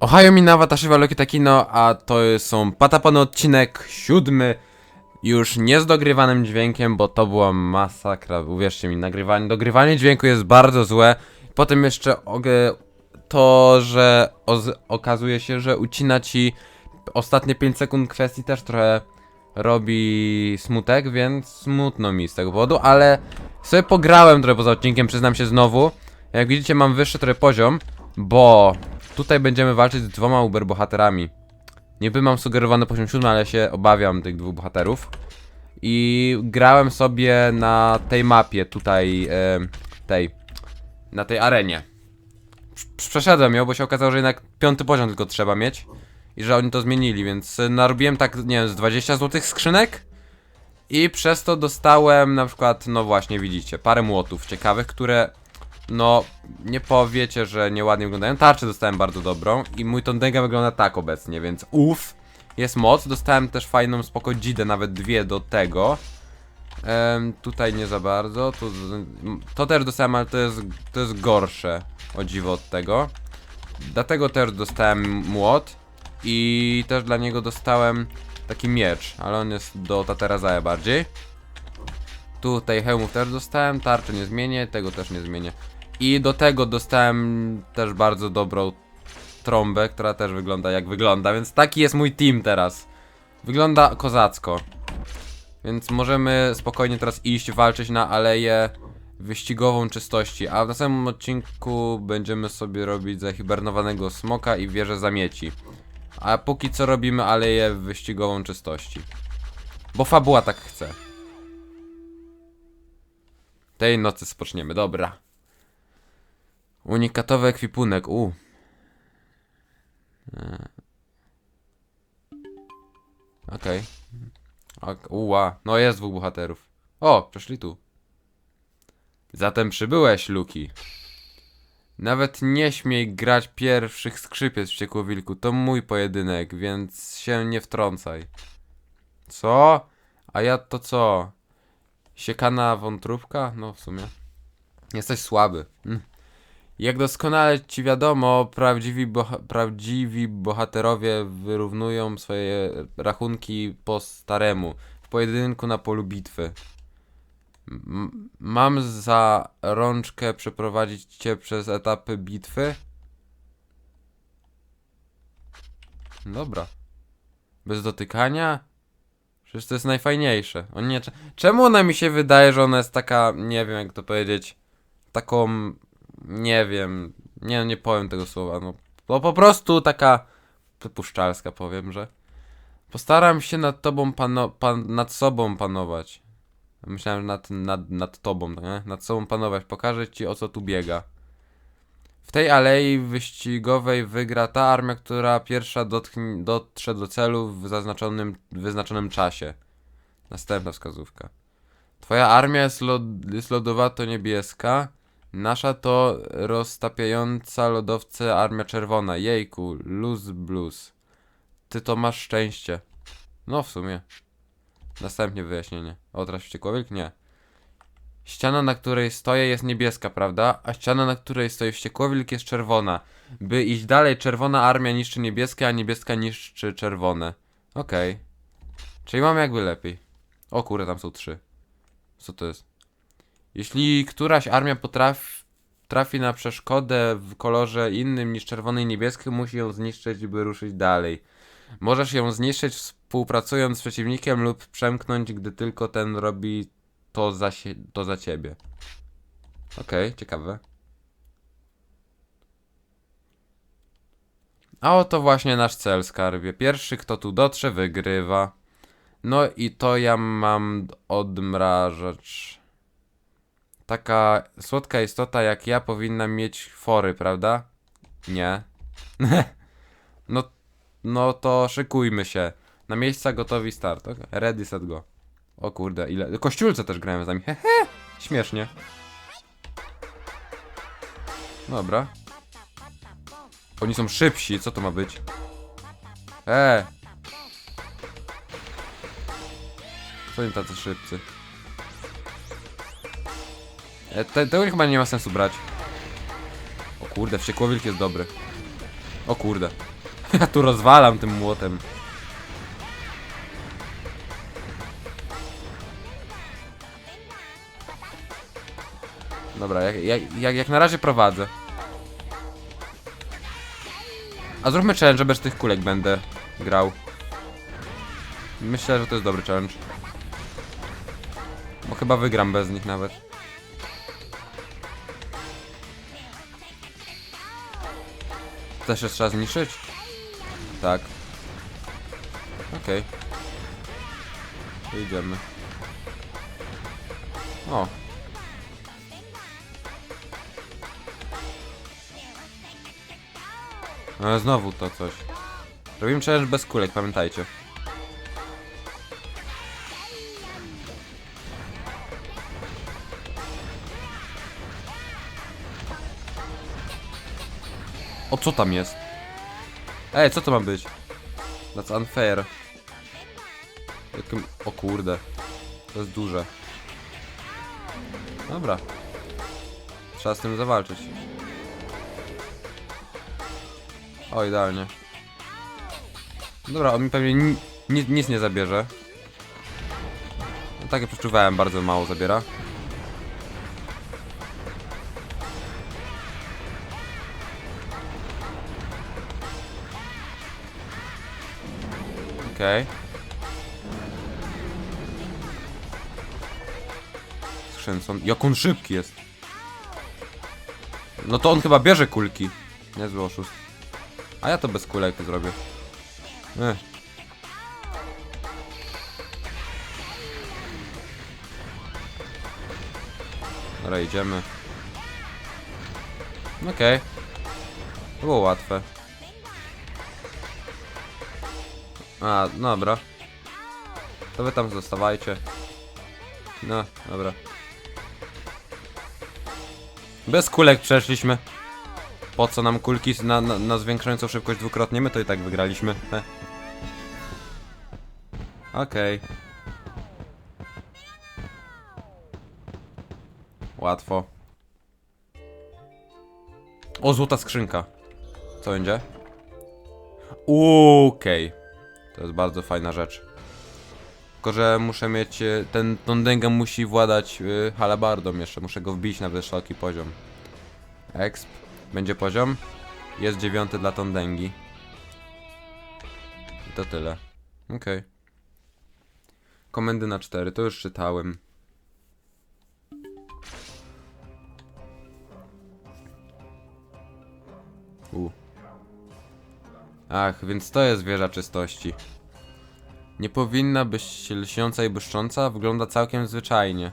Ohio Minawa, Tashiwa Loki Takino, a to są patapony odcinek siódmy, już nie z dogrywanym dźwiękiem, bo to była masakra, uwierzcie mi, nagrywanie, dogrywanie dźwięku jest bardzo złe. Potem jeszcze to, że okazuje się, że ucina ci ostatnie 5 sekund kwestii też trochę robi smutek, więc smutno mi z tego powodu, ale sobie pograłem trochę poza odcinkiem, przyznam się znowu. Jak widzicie mam wyższy trochę poziom, bo tutaj będziemy walczyć z dwoma uber bohaterami. Niby mam sugerowany poziom 7, ale się obawiam tych dwóch bohaterów. I grałem sobie na tej mapie tutaj, e, tej, na tej arenie. Prz- Przeszedłem ją, bo się okazało, że jednak piąty poziom tylko trzeba mieć. I że oni to zmienili, więc e, narobiłem tak, nie wiem, z 20 złotych skrzynek. I przez to dostałem na przykład, no właśnie widzicie, parę młotów ciekawych, które no nie powiecie, że nieładnie wyglądają. Tarczę dostałem bardzo dobrą i mój Tondega wygląda tak obecnie, więc uff, jest moc. Dostałem też fajną spoko dzidę, nawet dwie do tego. Em, tutaj nie za bardzo, tu, to też dostałem, ale to jest, to jest gorsze o dziwo od tego. Dlatego też dostałem młot i też dla niego dostałem taki miecz, ale on jest do Taterazaja bardziej. Tutaj hełmów też dostałem, tarczy nie zmienię, tego też nie zmienię. I do tego dostałem też bardzo dobrą trąbę, która też wygląda jak wygląda, więc taki jest mój team teraz. Wygląda kozacko. Więc możemy spokojnie teraz iść walczyć na aleję wyścigową czystości, a w następnym odcinku będziemy sobie robić zahibernowanego smoka i wieżę zamieci. A póki co robimy aleję wyścigową czystości. Bo fabuła tak chce. Tej nocy spoczniemy, dobra. Unikatowy ekwipunek, u. E. Okej. Ok, Uła, no jest dwóch bohaterów. O, przeszli tu. Zatem przybyłeś, Luki. Nawet nie śmiej grać pierwszych skrzypiec, wściekło wilku. To mój pojedynek, więc się nie wtrącaj. Co? A ja to co? Siekana wątróbka? No w sumie. Jesteś słaby. Mm. Jak doskonale ci wiadomo, prawdziwi, boha prawdziwi bohaterowie wyrównują swoje rachunki po staremu. W pojedynku na polu bitwy. M mam za rączkę przeprowadzić cię przez etapy bitwy? Dobra. Bez dotykania? Przecież to jest najfajniejsze. O nie, cze- czemu ona mi się wydaje, że ona jest taka, nie wiem jak to powiedzieć, taką, nie wiem, nie, nie powiem tego słowa, no, no po prostu taka wypuszczalska powiem, że postaram się nad tobą pano, pan, nad sobą panować. Myślałem, że nad, nad, nad tobą, nie? Nad sobą panować. Pokażę ci o co tu biega. W tej alei wyścigowej wygra ta armia, która pierwsza dotknie, dotrze do celu w zaznaczonym, wyznaczonym czasie. Następna wskazówka. Twoja armia jest, lod, jest lodowato-niebieska. Nasza to roztapiająca lodowce armia czerwona. Jejku, luz blues. Ty to masz szczęście. No w sumie. Następnie wyjaśnienie. O, teraz wściekła wilk? Nie. Ściana, na której stoję jest niebieska, prawda? A ściana, na której stoi wściekłowilk jest czerwona. By iść dalej, czerwona armia niszczy niebieskie, a niebieska niszczy czerwone. Okej. Czyli mamy jakby lepiej. O kurde, tam są trzy. Co to jest? Jeśli któraś armia potrafi trafi na przeszkodę w kolorze innym niż czerwony i niebieski, musi ją zniszczyć, by ruszyć dalej. Możesz ją zniszczyć współpracując z przeciwnikiem lub przemknąć, gdy tylko ten robi to za, to za ciebie. Okej, ciekawe. A oto właśnie nasz cel, skarbie. Pierwszy, kto tu dotrze, wygrywa. No i to ja mam odmrażacz. Taka słodka istota jak ja powinna mieć fory, prawda? Nie. no, no to szykujmy się. Na miejsca gotowi start. Okay. Ready, set, go. O kurde, ile. Kościółce też grałem z nami. Hehe, śmiesznie. Dobra. Oni są szybsi, co to ma być? E. Co oni tacy szybcy? E, te, tego chyba nie ma sensu brać. O kurde, wściekłowilk jest dobry. O kurde. Ja tu rozwalam tym młotem. Dobra, jak, jak, jak, jak na razie prowadzę. A zróbmy challenge, bez tych kulek będę grał. Myślę, że to jest dobry challenge. Bo chyba wygram bez nich nawet. Też jest trzeba zniszczyć? Tak. Okej. To Idziemy. O. No znowu to coś. Robimy challenge bez kulek, pamiętajcie. O co tam jest? Ej, co to ma być? That's unfair. O kurde. To jest duże. Dobra. Trzeba z tym zawalczyć. O, idealnie. Dobra, on mi pewnie ni ni nic nie zabierze. No, tak jak przeczuwałem, bardzo mało zabiera. Okej. Skrzęcą. Jak on szybki jest. No to on chyba bierze kulki. Niezły oszust. A ja to bez kulek zrobię. Ech. Dobra, idziemy. Okej. To było łatwe. A, dobra. To wy tam zostawajcie. No, dobra. Bez kulek przeszliśmy. Po co nam kulki na, na, na zwiększającą szybkość dwukrotnie? My to i tak wygraliśmy. He. Okej. Łatwo. O, złota skrzynka. Co będzie? Okej. To jest bardzo fajna rzecz. Tylko, że muszę mieć... e, Ten, dęgę musi władać y, halabardą jeszcze. Muszę go wbić na wysoki poziom. Exp. Będzie poziom. Jest dziewiąty dla Tondęgi. I to tyle. Okej. Komendy na 4, to już czytałem. U. Ach, więc to jest wieża czystości. Nie powinna być lśniąca i błyszcząca, wygląda całkiem zwyczajnie.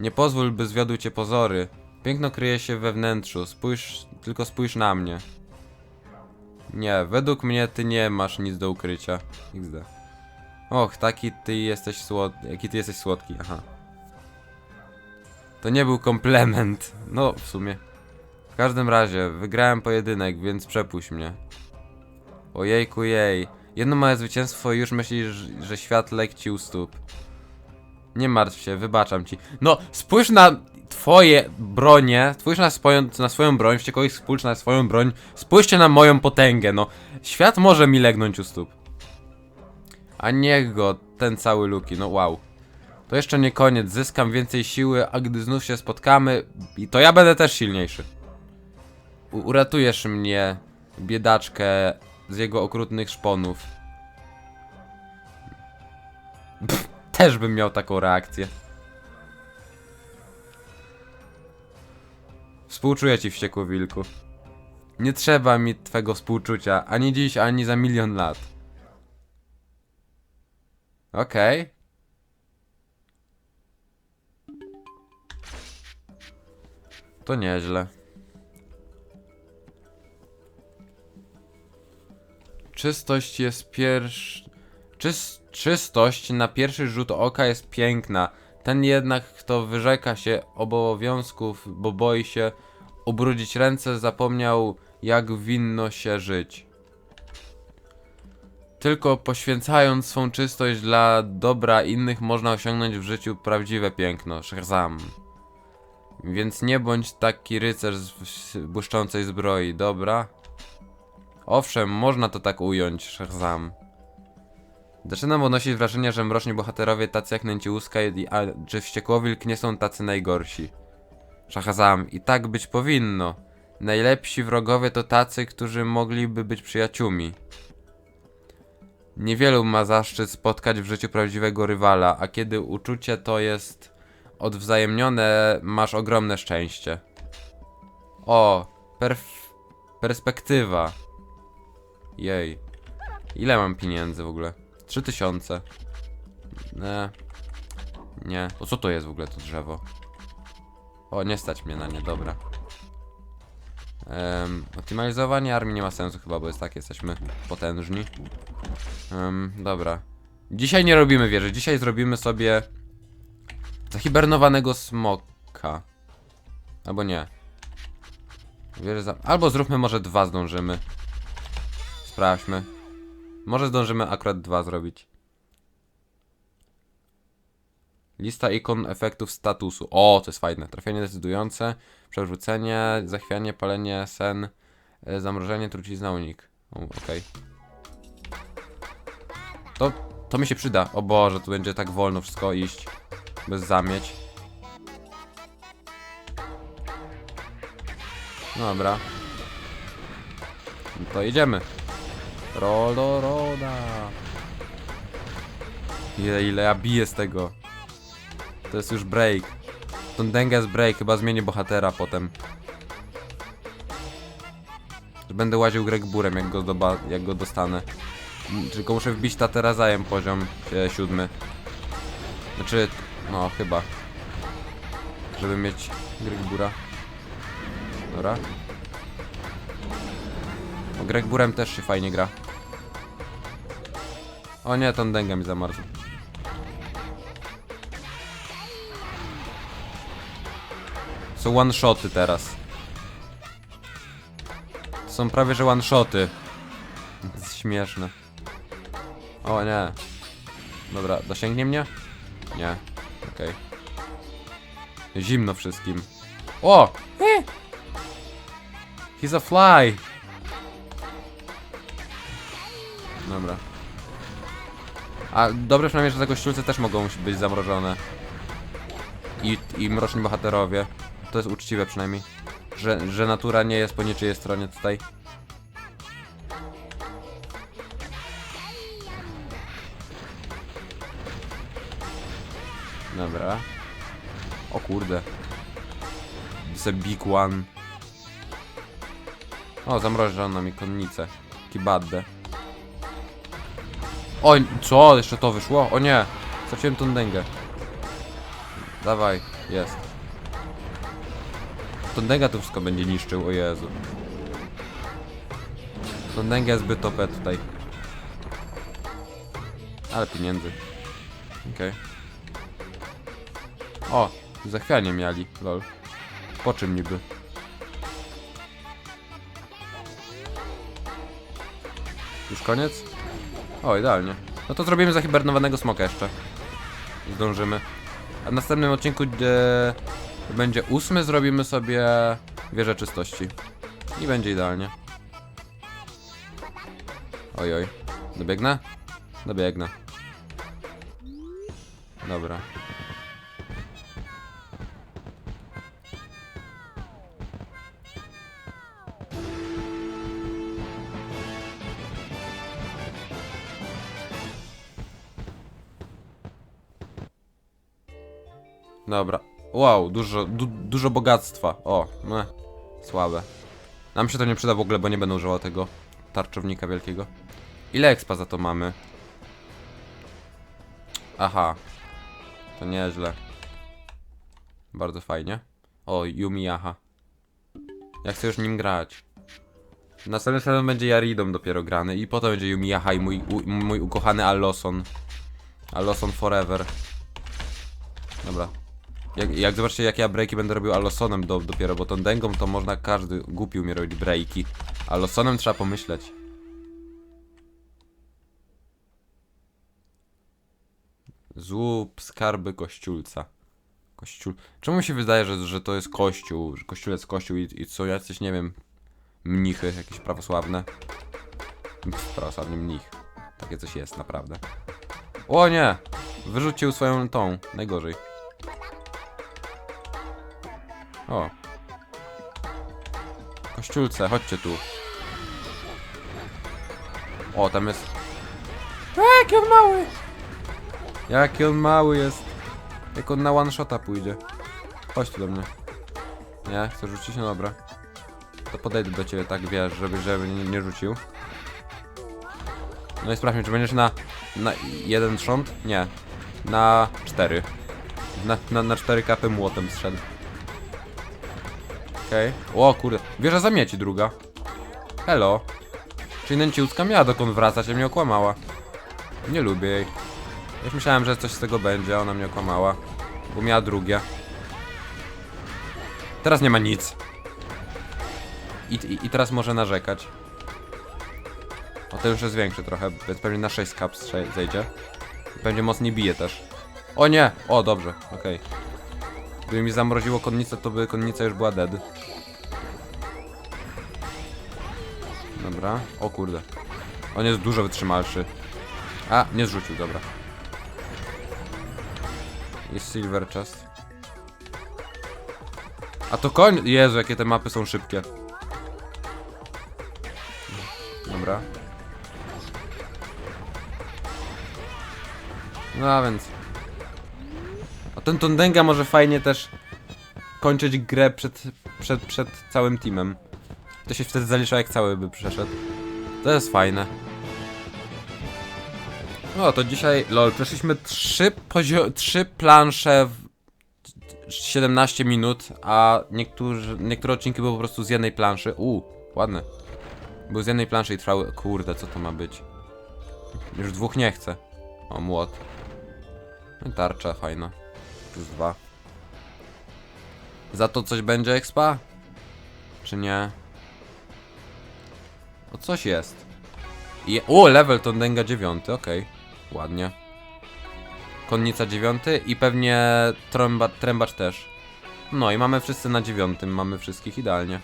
Nie pozwól, by zwiodły cię pozory. Piękno kryje się we wnętrzu, spójrz, tylko spójrz na mnie. Nie, według mnie ty nie masz nic do ukrycia. XD. Och, taki ty jesteś słodki. Jaki ty jesteś słodki, aha. To nie był komplement. No, w sumie. W każdym razie, wygrałem pojedynek, więc przepuść mnie. Ojejku jej. Jedno małe zwycięstwo i już myślisz, że świat lek ci u stóp. Nie martw się, wybaczam ci. No, spójrz na twoje bronie, spójrz na swoją, na swoją broń, wściekłych spójrz na swoją broń, spójrzcie na moją potęgę, no. Świat może mi legnąć u stóp. A niech go, ten cały Luki, no wow. To jeszcze nie koniec, zyskam więcej siły, a gdy znów się spotkamy, to ja będę też silniejszy. Uratujesz mnie, biedaczkę, z jego okrutnych szponów. Pff, też bym miał taką reakcję. Współczuję ci, wściekły wilku. Nie trzeba mi twego współczucia, ani dziś, ani za milion lat. Okej. To nieźle. Czystość jest pierwszy... Czys... Czystość na pierwszy rzut oka jest piękna. Ten jednak, kto wyrzeka się obowiązków, bo boi się ubrudzić ręce, zapomniał, jak winno się żyć. Tylko poświęcając swą czystość dla dobra innych, można osiągnąć w życiu prawdziwe piękno. Shazam. Więc nie bądź taki rycerz z błyszczącej zbroi, dobra? Owszem, można to tak ująć, Shazam. Zaczynam odnosić wrażenie, że mroczni bohaterowie tacy jak Nęciłuska i a, czy Wściekłowilk nie są tacy najgorsi. Szachazam, i tak być powinno. Najlepsi wrogowie to tacy, którzy mogliby być przyjaciółmi. Niewielu ma zaszczyt spotkać w życiu prawdziwego rywala, a kiedy uczucie to jest odwzajemnione, masz ogromne szczęście. O, perf... perspektywa. Jej. Ile mam pieniędzy w ogóle? 3000. Nie. Nie. O co to jest w ogóle to drzewo? O, nie stać mnie na nie, dobra. Um, optymalizowanie armii nie ma sensu chyba, bo jest tak, jesteśmy potężni. Em, dobra. Dzisiaj nie robimy wieży, dzisiaj zrobimy sobie zahibernowanego smoka. Albo nie. Wieżę za... Albo zróbmy może dwa zdążymy. Sprawdźmy. Może zdążymy akurat dwa zrobić. Lista ikon efektów statusu. O, to jest fajne. Trafienie decydujące, przewrócenie, zachwianie, palenie, sen, e, zamrożenie, trucizna, unik. Okej. To, to mi się przyda. O Boże, tu będzie tak wolno wszystko iść. Bez zamieć. Dobra. No to idziemy. Rolo, roda. Ile, ile ja biję z tego. To jest już break. Ten denga jest break, chyba zmienię bohatera potem. Będę łaził Greg Burem, jak go, doba, jak go dostanę. M, Tylko muszę wbić taterazajem poziom e, siódmy. Znaczy, no chyba. Żeby mieć Greg Bura. Dobra. O, Greg Burem też się fajnie gra. O nie, ten denga mi zamarzł. Są one-shoty teraz. To są prawie że one-shoty. To jest śmieszne. O nie. Dobra, dosięgnie mnie? Nie. Okej. Zimno wszystkim. O! He's a fly! Dobra. A dobre przynajmniej, że te kościulce też mogą być zamrożone. I, I mroczni bohaterowie. To jest uczciwe przynajmniej. Że, że natura nie jest po niczyjej stronie tutaj. Dobra. O kurde. It's a big one. O, zamrożono mi konnicę. Kibaddę. Oj, co? Jeszcze to wyszło? O nie! Straciłem tą dęgę. Dawaj, jest. Tą dęga to wszystko będzie niszczył, o Jezu. Tą dęga jest zbyt OP tutaj. Ale pieniędzy. Okej. O, zachwianie mieli, lol. Po czym niby? Już koniec? O, idealnie. No to zrobimy zahibernowanego smoka jeszcze. Zdążymy. A w następnym odcinku, gdzie będzie ósmy, zrobimy sobie wieżę czystości. I będzie idealnie. Oj, oj. Dobiegnę? Dobiegnę. Dobra. Dobra. Wow, dużo, du, dużo bogactwa. O, no. Słabe. Nam się to nie przyda w ogóle, bo nie będę używał tego tarczownika wielkiego. Ile expa za to mamy? Aha. To nieźle. Bardzo fajnie. O, Yumi Aha. Ja chcę już nim grać. Następnym sezon będzie Yaridą dopiero grany i potem będzie Yumi Aha i mój, u, mój ukochany Alloson. Alloson Forever. Dobra. Jak, jak zobaczcie jak ja breaki będę robił Allosonem do, dopiero, bo tą dęgą to można każdy głupi umie robić breaki. Allosonem trzeba pomyśleć. Złup skarby kościulca. Kościół. Czemu mi się wydaje, że, że to jest kościół, że kościulec kościół i, i są jacyś, nie wiem, mnichy jakieś prawosławne? Pff, Prawosławny mnich. Takie coś jest, naprawdę. O nie! Wyrzucił swoją tą, najgorzej. O. Kościółce, chodźcie tu. O, tam jest... A, jaki on mały! Jaki on mały jest. Jak on na one shota pójdzie. Chodź tu do mnie. Nie? Chcesz rzucić? No dobra. To podejdę do ciebie tak, wiesz, żeby, żeby nie, nie rzucił. No i sprawdźmy, czy będziesz na, na jeden trząt? Nie. Na cztery. Na, na, na cztery kapy młotem zszedł. Okej. O kurde. Wieża zamieci druga. Hello. Czyli nęciutka miała dokąd wracać, a mnie okłamała. Nie lubię jej. Już myślałem, że coś z tego będzie, ona mnie okłamała. Bo miała drugie. Teraz nie ma nic. I, i, i teraz może narzekać. O, to już jest większy trochę, więc pewnie na 6 caps zsze- zejdzie. Będzie mocniej bije też. O nie! O, dobrze, okej. Gdyby mi zamroziło konnicę, to by konnica już była dead. Dobra. O kurde. On jest dużo wytrzymalszy. A, nie zrzucił, dobra. Jest silver chest. A to koń... Jezu, jakie te mapy są szybkie. Dobra. No a więc... Ten Tondenga może fajnie też kończyć grę przed, przed, przed całym teamem. To się wtedy zalicza jak cały by przeszedł. To jest fajne. No to dzisiaj, lol, przeszliśmy trzy, pozio- trzy plansze w 17 minut, a niektórzy, niektóre odcinki były po prostu z jednej planszy. U, ładne. Były z jednej planszy i trwały, kurde, co to ma być? Już dwóch nie chcę. O, młot. No Tarcza fajna. Plus dwa. Za to coś będzie expa? Czy nie? O, coś jest. I, o, level to Denga 9, okej. Ładnie. Konnica 9 i pewnie trąba, trębacz też. No i mamy wszyscy na dziewiątym, mamy wszystkich idealnie.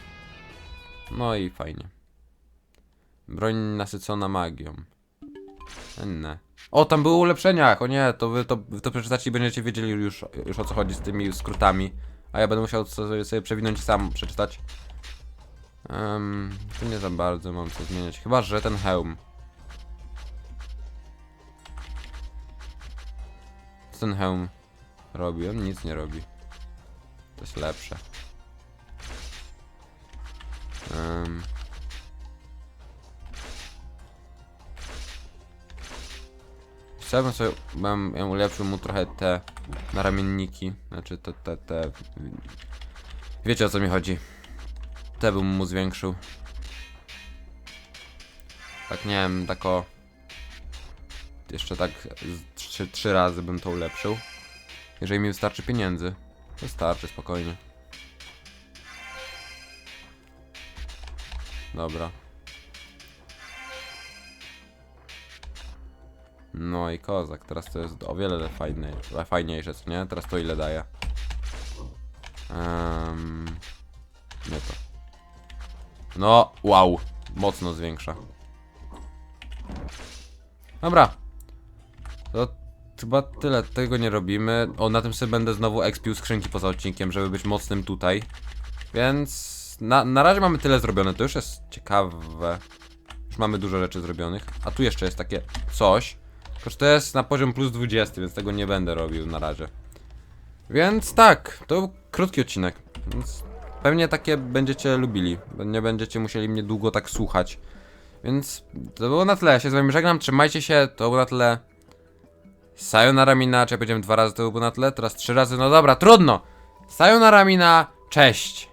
No i fajnie. Broń nasycona magią. Enne. O, tam były ulepszenia! O nie, to wy to, wy to przeczytacie i będziecie wiedzieli już, już o co chodzi z tymi skrótami. A ja będę musiał sobie, sobie przewinąć i sam przeczytać. Um, tu nie za bardzo mam co zmieniać. Chyba, że ten hełm. Co ten hełm robi? On nic nie robi. To jest lepsze. Um. Chciałbym sobie, bym ja ulepszył mu trochę te naramienniki, znaczy te, te, te, wiecie o co mi chodzi. Te bym mu zwiększył. Tak nie wiem, tak o... Jeszcze tak trzy, trzy razy bym to ulepszył. Jeżeli mi wystarczy pieniędzy. Wystarczy, spokojnie. Dobra. No i kozak, teraz to jest o wiele fajniejsze, fajniejsze co nie? Teraz to ile daje? Um, nie to. No, wow, mocno zwiększa. Dobra. To chyba tyle, tego nie robimy. O, na tym sobie będę znowu expił skrzynki poza odcinkiem, żeby być mocnym tutaj. Więc na, na razie mamy tyle zrobione, to już jest ciekawe. Już mamy dużo rzeczy zrobionych. A tu jeszcze jest takie coś. Tylko, to jest na poziom plus 20, więc tego nie będę robił na razie. Więc tak, to był krótki odcinek. Więc pewnie takie będziecie lubili. Nie będziecie musieli mnie długo tak słuchać. Więc to było na tyle. Ja się z wami żegnam. Trzymajcie się. To było na tyle. Sayonara mina. Czy ja powiedziałem dwa razy to było na tyle? Teraz trzy razy. No dobra, trudno. Sayonara mina. Cześć.